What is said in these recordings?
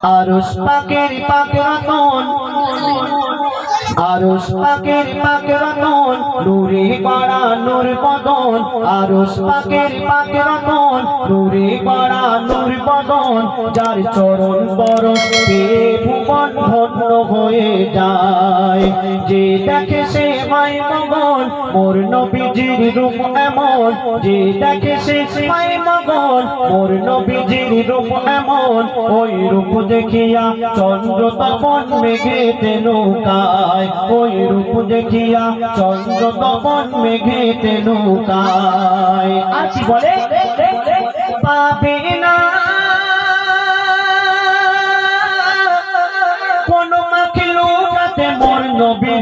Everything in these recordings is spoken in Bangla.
আরশ পাকের পাক রতন আরশ পাকের পাক রতন নূরে পাড়া নূর বদন আরশ পাকের পাক রতন নূরে পাড়া নূর বদন, যার চরণ পরশ পেয়ে ভুবন ধন্য হয়ে যায়। যে দেখে সে মগন মোর নবীজির রূপ এমন, যে দেখে সে হয় মগন, মোর নবীজির রূপ এমন, ওই রূপ দেখিয়া চন্দ্র তপন মেঘেতে নৌকায় ওই রূপ দেখিয়া চন্দ্র তপন মেঘেতে নৌকায় আর বলে? পাবে না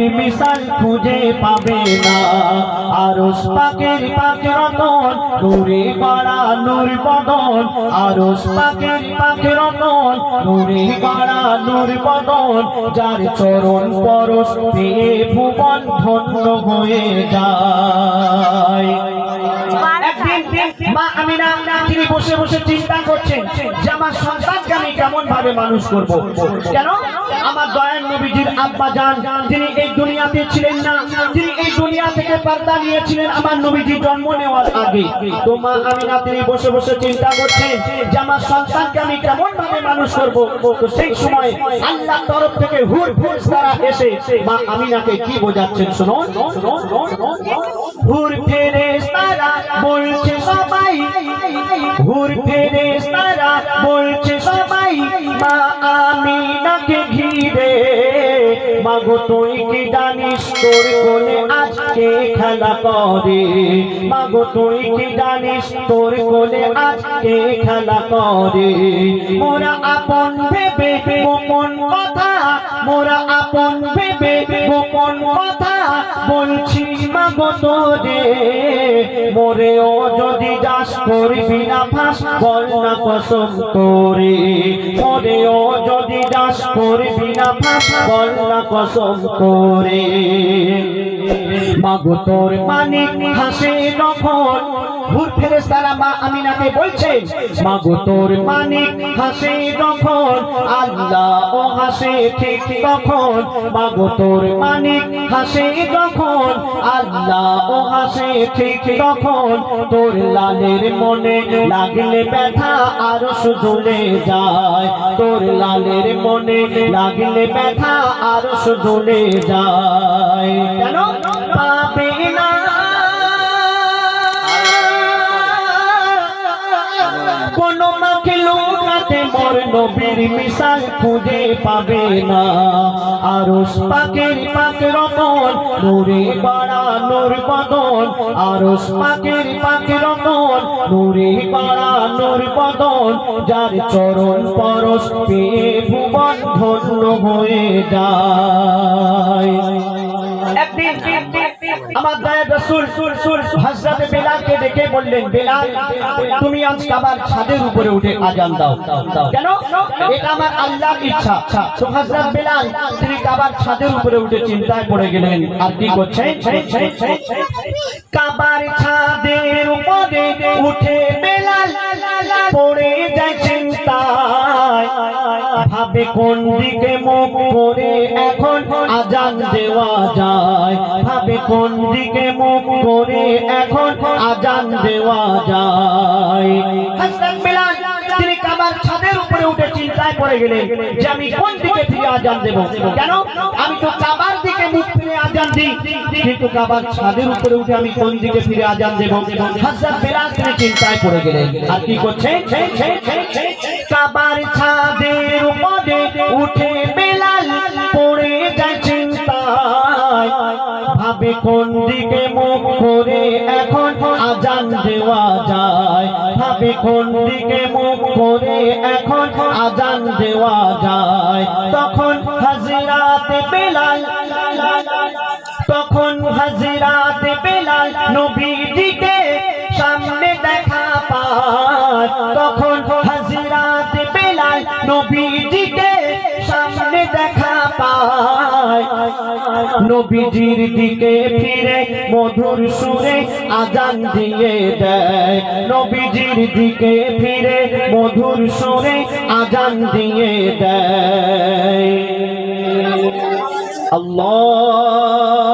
মিশাল খুঁজে পাবে না। আরশ পাকের পাক রতন, নূরে বাড়া নূর বদন। আরশ পাকের পাক রতন, নূরে বাড়া নূর বদন। যার চরণ পরশ পেয়ে ভুবন ধন্য হয়ে যায়। মা আমিনা তিনি বসে বসে চিন্তা করছেন যে আমার সন্তানকে আমি কেমন ভাবে মানুষ করব? কেন? আমার দয়াল নবীজির আব্বা জান তিনি এই দুনিয়াতে ছিলেন না। তিনি এই দুনিয়া থেকে পর্দা নিয়েছিলেন আমার নবীজি জন্ম নেওয়ার আগে। তো মা আমিনা তিনি বসে বসে চিন্তা করছেন যে আমার সন্তানকে আমি কেমন ভাবে মানুষ করব? তো সেই সময় আল্লাহ তরফ থেকে হুর হুর তারা এসে মা আমিনাকে কি বোঝাচ্ছেন? শুনুন। হুর ফেরে তারা বলছে হুর ফেরে বলছে সবাই, মা আমিনাকে ঘিরে? মাগো, তুই কি জানিস তোর কোলে আজকে খেলা করে? মাগো, তুই কি জানিস তোর কোলে আজকে খেলা করে? মোরা আপন ভেবে গোপন কথা, মোরা আপন ভেবে গোপন কথা বলছি মাগো তোরে মোরেও যদি যাস করবি না ফাঁস, বল না কসম করে। মোরেও যদি যাস করবি না ফাঁস, বল না কসম করে। মাগো তোর মানিক হাসে যখন ভূত ফেরেশতারা মা আমিনাকে বলছেন মাগো তোর মানিক হাসে যখন, আল্লাহ ও হাসে ঠিক তখন। মাগো তোর মানিক হাসে যখন, আল্লাহ ও হাসে ঠিক তখন। তোর লালের মনে লাগলে ব্যথা আরও সুঝুলে যায়। তোর লালের মনে লাগলে ব্যথা আরও সুঝুলে যায়। কেন? পাবে লোকাতে মোর নবীর মিশাল খুঁজে পাবে না। আর পাকের পাক রতন, নূরে পাড়া নূর বদন। আর পাকের পাক রতন, নূরে পাড়া নূর বদন। যার চরণ পরশ পেয়ে ভুবন ধন্য হয়ে যায়। আমার দায় রসুল হযরত বেলালকে ডেকে বললেন, বেলাল, তুমি আজ ছাদের উপরে উঠে আজান দাও। কেন? এটা আমার আল্লাহর ইচ্ছা। তো হযরত তিনি কাবার ছাদের উপরে উঠে চিন্তায় পড়ে গেলেন। আর কি করছেন? কাবার ছাদের উপরে উঠে কোন দিকে মুখ করে এখন আজান দেওয়া যায়? ভাবে কোন দিকে মুখ করে এখন আজান দেওয়া যায়? তিনি কাবার ছাদের উপরে উঠে চিন্তায় পড়ে গেলেন যে আমি কোন দিকে ফিরে আজান দেব? কেন? আমি তো কাবার দিকে মুখ ফিরে আজান দিই। কিন্তু কাবার ছাদের উপরে উঠে আমি কোন দিকে ফিরে আজান দেব? হযরত বেলাল তিনি চিন্তায় পড়ে গেলেন। আর কি করছে কাবার ছাদের উপরে উঠে বেলাল পড়ে যায় ভাবে কোন দিকে মুখ করে এখন আজান দেওয়া যায়। ভাবে কোন দিকে মুখ করে এখন আজান দেওয়া যায়। তখন হাজিরাতে বেলাল, তখন হাজিরাতে বেলাল নবীজিকে নবীজির দিকে ফিরে, মধুর সুরে আজান দিয়ে দেয়। নবীজির দিকে ফিরে, মধুর সুরে আজান দিয়ে দেয়। আল্লাহ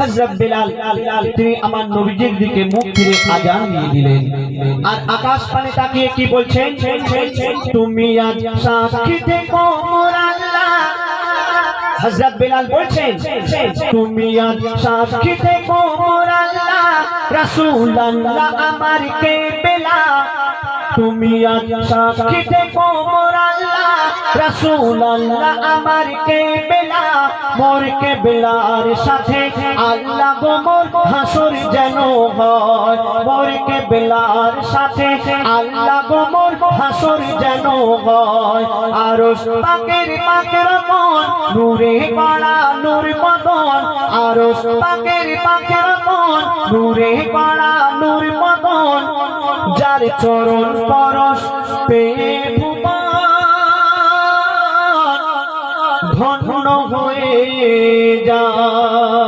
হযরত বিলাল তিনি আমার নবীজির দিকে মুখ ফিরে আজান দিয়ে দিলেন। আকাশ পানে তাকিয়ে কি বলছেন? তুমি আজ সাক্ষী থেকো মোর আল্লাহ হযরত বিলাল বলছেন, তুমি সাক্ষী থেকো মোর আল্লাহ, রাসূলুল্লাহ আমার কে বেলা তুমি সাক্ষী থেকো মোর আল্লাহ, রাসূলুল্লাহ আমার কে বেলা মোর কে বেলার সাথে আল্লাহ গো মোর হাসর যেন হয়। মোর কে বেলার সাথে আল্লাহ গো মোর হাসর যেন হয়। আর পাকের পাকের মন নূরে পাড়া নূর মদন, আর পাকের পাকের মন। নূরে পাড়া নূর যার চরণ পরশ পে ধন্য হয়ে যায়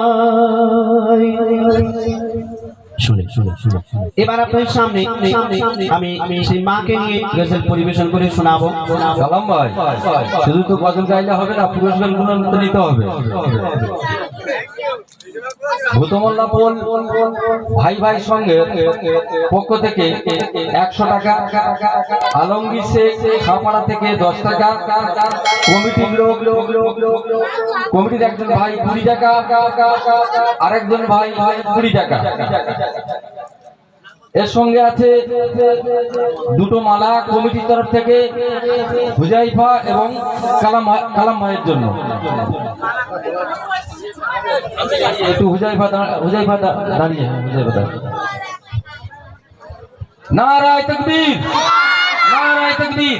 এবার আপনার সামনে সামনে আমি আমি সেই মাকে নিয়ে গজল পরিবেশন করে শোনাবো। সালাম ভাই। শুধু তো গজল গাইলে হবে না পুরস্কারগুলো নিতে হবে। ভূতমল্লা পোল ভাই ভাই সঙ্গে পক্ষ থেকে একশো টাকা, আলমগীর শেখ খাপাড়া থেকে দশ টাকা, কমিটির লোক, কমিটির একজন ভাই কুড়ি টাকা, আরেকজন ভাই ভাই কুড়ি টাকা। এর সঙ্গে আছে দুটো মালা কমিটির তরফ থেকে হুজাইফা এবং কালাম কালাম ভাইয়ের জন্য। একটু হুজাইফা দাঁড়া- হুজাইফা দা- দাঁড়িয়ে হুজাইফা দাঁড়িয়ে নারায় তকবীর নারায় তকবীর